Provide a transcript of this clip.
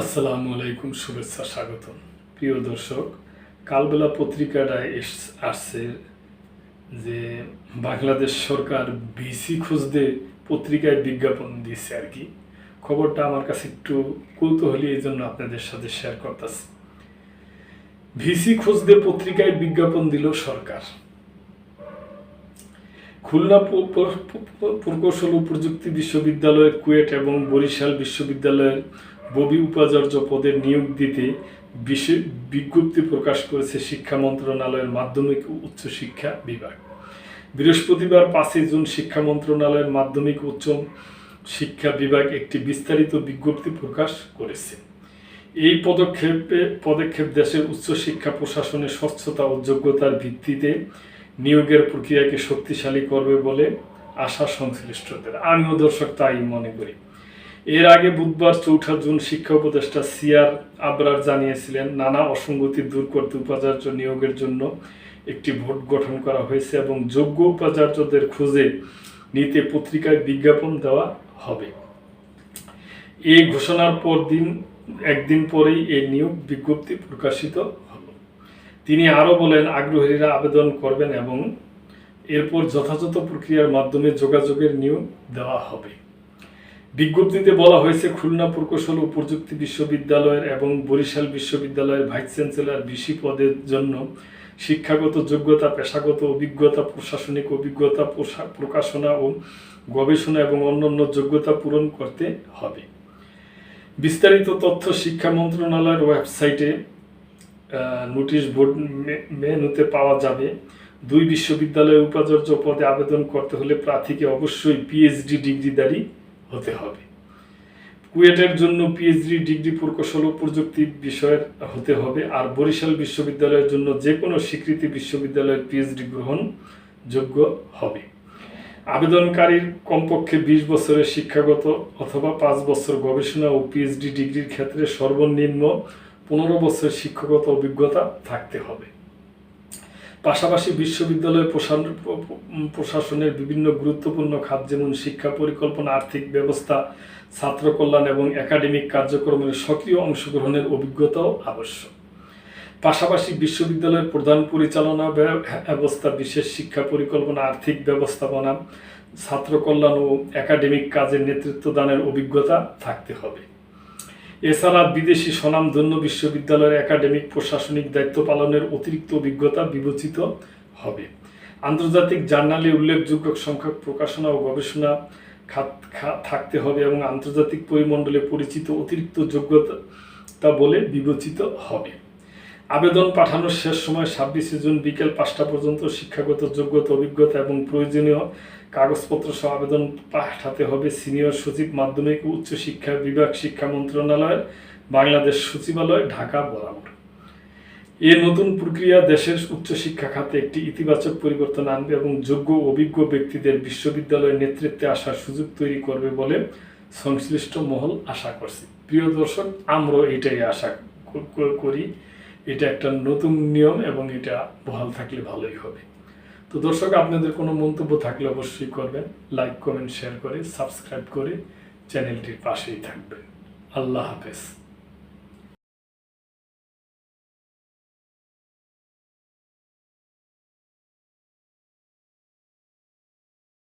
আসসালামু আলাইকুম, শুভেচ্ছা, স্বাগতম। প্রিয় দর্শক, কালবেলা পত্রিকাটায় আসছে যে বাংলাদেশ সরকার ভিসি খুঁজতে পত্রিকায় বিজ্ঞাপন দিচ্ছে আর কি। খবরটা আমার কাছে একটু কৌতূহলী এই জন্য আপনাদের সাথে শেয়ার করতেছি। ভিসি খুঁজতে পত্রিকায় বিজ্ঞাপন দিল সরকার। খুলনা প্রকৌশল ও প্রযুক্তি বিশ্ববিদ্যালয়ের কুয়েট এবং বরিশাল বিশ্ববিদ্যালয়ের ববি উপাচার্য পদে নিয়োগ দিতে বিজ্ঞপ্তি প্রকাশ করেছে শিক্ষা মন্ত্রণালয়ের মাধ্যমিক ও উচ্চশিক্ষা বিভাগ। বৃহস্পতিবার পাঁচই জুন শিক্ষা মন্ত্রণালয়ের মাধ্যমিক উচ্চ শিক্ষা বিভাগ একটি বিস্তারিত বিজ্ঞপ্তি প্রকাশ করেছে। এই পদক্ষেপে, পদক্ষেপ দেশের উচ্চশিক্ষা প্রশাসনের স্বচ্ছতা ও যোগ্যতার ভিত্তিতে নিয়োগের প্রক্রিয়াকে শক্তিশালী করবে বলে আশা সংশ্লিষ্টদের। আমিও দর্শক তাই মনে করি। এর আগে বুধবার চৌঠা জুন শিক্ষা উপদেষ্টা সিআর আবরার জানিয়েছিলেন, নানা অসঙ্গতি দূর করতে উপাচার্য নিয়োগের জন্য একটি ভোট গঠন করা হয়েছে এবং যোগ্য উপাচার্যদের খুঁজে নিতে পত্রিকায় বিজ্ঞাপন দেওয়া হবে। এই ঘোষণার পর দিন, একদিন পরেই এই নিয়োগ বিজ্ঞপ্তি প্রকাশিত হলো তিনি আরও বলেন, আগ্রহীরা আবেদন করবেন এবং এরপর যথাযথ প্রক্রিয়ার মাধ্যমে যোগাযোগের নিয়োগ দেওয়া হবে। বিজ্ঞপ্তিতে বলা হয়েছে, খুলনা প্রকৌশল ও প্রযুক্তি বিশ্ববিদ্যালয়ের এবং বরিশাল বিশ্ববিদ্যালয়ের ভাইস চ্যান্সেলর বিসি পদের জন্য শিক্ষাগত যোগ্যতা, পেশাগত অভিজ্ঞতা, প্রশাসনিক অভিজ্ঞতা প্রকাশনা ও গবেষণা এবং অন্যান্য যোগ্যতা পূরণ করতে হবে। বিস্তারিত তথ্য শিক্ষা মন্ত্রণালয়ের ওয়েবসাইটে নোটিশ বোর্ড মেনুতে পাওয়া যাবে। দুই বিশ্ববিদ্যালয়ের উপাচার্য পদে আবেদন করতে হলে প্রার্থীকে অবশ্যই পিএইচডি ডিগ্রিধারী হতে হবে। কুয়েটের জন্য পিএইচডি ডিগ্রি প্রকৌশল ও প্রযুক্তি বিষয়ের হতে হবে আর বরিশাল বিশ্ববিদ্যালয়ের জন্য যে কোনো স্বীকৃতি বিশ্ববিদ্যালয়ের পিএইচডি গ্রহণ যোগ্য হবে। আবেদনকারীর কমপক্ষে বিশ বছরের শিক্ষাগত অথবা পাঁচ বছর গবেষণা ও পিএইচডি ডিগ্রির ক্ষেত্রে সর্বনিম্ন পনেরো বছর শিক্ষাগত অভিজ্ঞতা থাকতে হবে। পাশাপাশি বিশ্ববিদ্যালয় প্রশাসন- প্রশাসনের বিভিন্ন গুরুত্বপূর্ণ খাত যেমন শিক্ষা পরিকল্পনা, আর্থিক ব্যবস্থা, ছাত্র কল্যাণ এবং একাডেমিক কার্যক্রমের সক্রিয় অংশগ্রহণের অভিজ্ঞতাও আবশ্যক। পাশাপাশি বিশ্ববিদ্যালয়ের প্রধান পরিচালনা ব্যবস্থা, বিশেষ শিক্ষা পরিকল্পনা, আর্থিক ব্যবস্থাপনা ছাত্র কল্যাণ ও একাডেমিক কাজের নেতৃত্ব দানের অভিজ্ঞতা থাকতে হবে। এছাড়া বিদেশি স্বনামধন্য বিশ্ববিদ্যালয়ের একাডেমিক প্রশাসনিক দায়িত্ব পালনের অতিরিক্ত অভিজ্ঞতা বিবেচিত হবে। আন্তর্জাতিক জার্নালে উল্লেখযোগ্য সংখ্যক প্রকাশনা ও গবেষণা খাত থাকতে হবে এবং আন্তর্জাতিক পরিমণ্ডলে পরিচিত অতিরিক্ত যোগ্যতা বলে বিবেচিত হবে। আবেদন পাঠানোর শেষ সময় ছাব্বিশে জুন বিকেল পাঁচটা পর্যন্ত শিক্ষাগত যোগ্যতা, অভিজ্ঞতা এবং প্রয়োজনীয় কাগজপত্র সহ আবেদন পাঠাতে হবে সিনিয়র সচিব মাধ্যমিক ও উচ্চশিক্ষা বিভাগ শিক্ষা মন্ত্রণালয়ের বাংলাদেশ সচিবালয়, ঢাকা, বরাবর। এ নতুন প্রক্রিয়া দেশের উচ্চশিক্ষা খাতে একটি ইতিবাচক পরিবর্তন আনবে এবং যোগ্য অভিজ্ঞ ব্যক্তিদের বিশ্ববিদ্যালয়ের নেতৃত্বে আসার সুযোগ তৈরি করবে বলে সংশ্লিষ্ট মহল আশা করছে। প্রিয় দর্শক, আমরাও এটাই আশা করি। এটা একটা নতুন নিয়ম এবং এটা বহাল থাকলে ভালোই হবে। তো দর্শক, আপনাদের কোনো মন্তব্য থাকলে অবশ্যই করবেন। লাইক কমেন্ট শেয়ার করে সাবস্ক্রাইব করে চ্যানেলটির পাশেই থাকবেন। আল্লাহ হাফেজ।